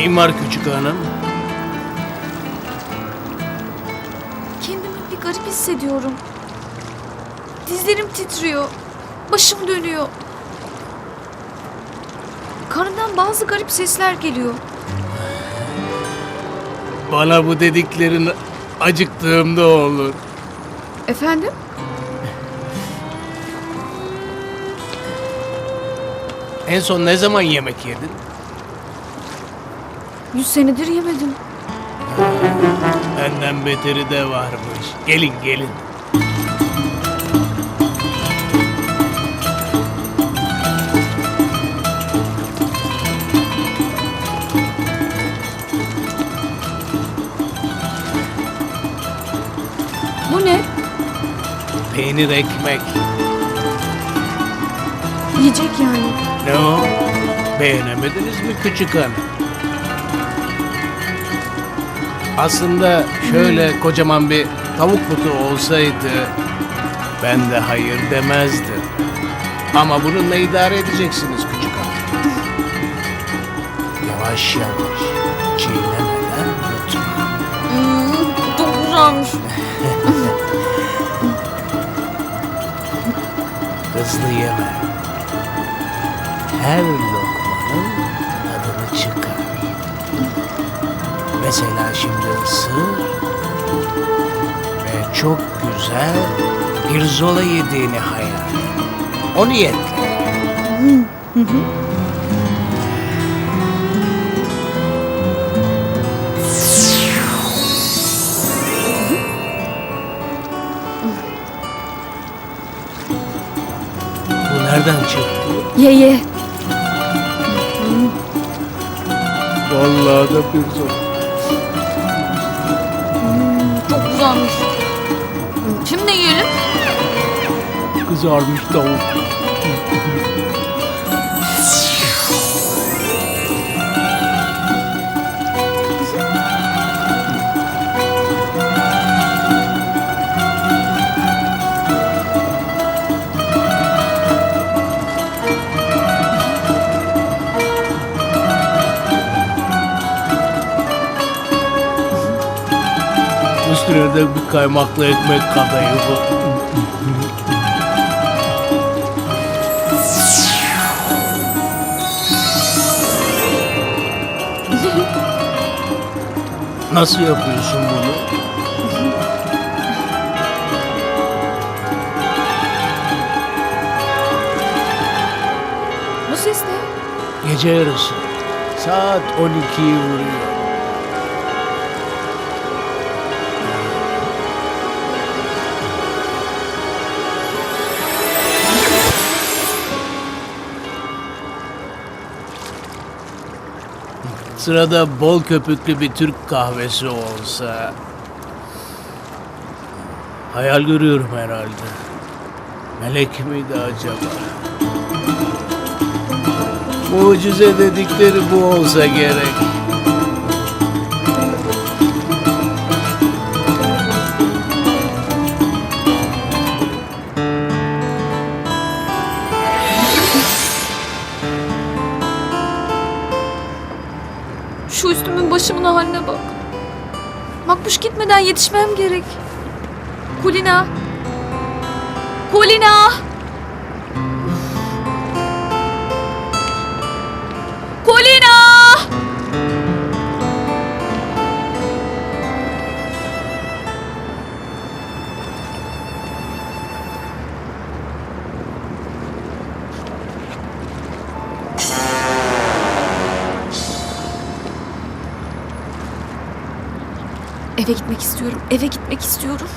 Neyin var küçük hanım? Kendimi bir garip hissediyorum. Dizlerim titriyor. Başım dönüyor. Karnımdan bazı garip sesler geliyor. Bana bu dediklerin acıktığımda olur. Efendim? En son ne zaman yemek yedin? Yüz senedir yemedim. Benden beteri de varmış. Gelin gelin. Bu ne? Peynir ekmek. Yiyecek yani. Ne o? Beğenemediniz mi küçük hanım? Aslında şöyle kocaman bir tavuk butu olsaydı ben de hayır demezdim. Ama bununla idare edeceksiniz küçük hanım. Yavaş yavaş çiğnemeden yutma. Hmm, çok güzelmiş. Hızlı yeme. Her lokmanın Mesela şimdi ısır ve çok güzel pirzola yediğini hayal et. O niyetle. Bu nereden çıktı? Ye ye. Vallahi da pirzola. Çok güzelmiş. Şimdi yiyelim. Kızarmış tavuk. Üstüne de bir kaymaklı ekmek kadayıfı. Nasıl yapıyorsun bunu? Bu ses ne? Gece yarısı. Saat 12'yi vuruyor. Sırada bol köpüklü bir Türk kahvesi olsa... Hayal görüyorum herhalde. Melek miydi acaba? Mucize dedikleri bu olsa gerek. Şu üstümün başımın haline bak. Makbuş gitmeden yetişmem gerek. Kulina. Kulina. Eve gitmek istiyorum. Eve gitmek istiyorum.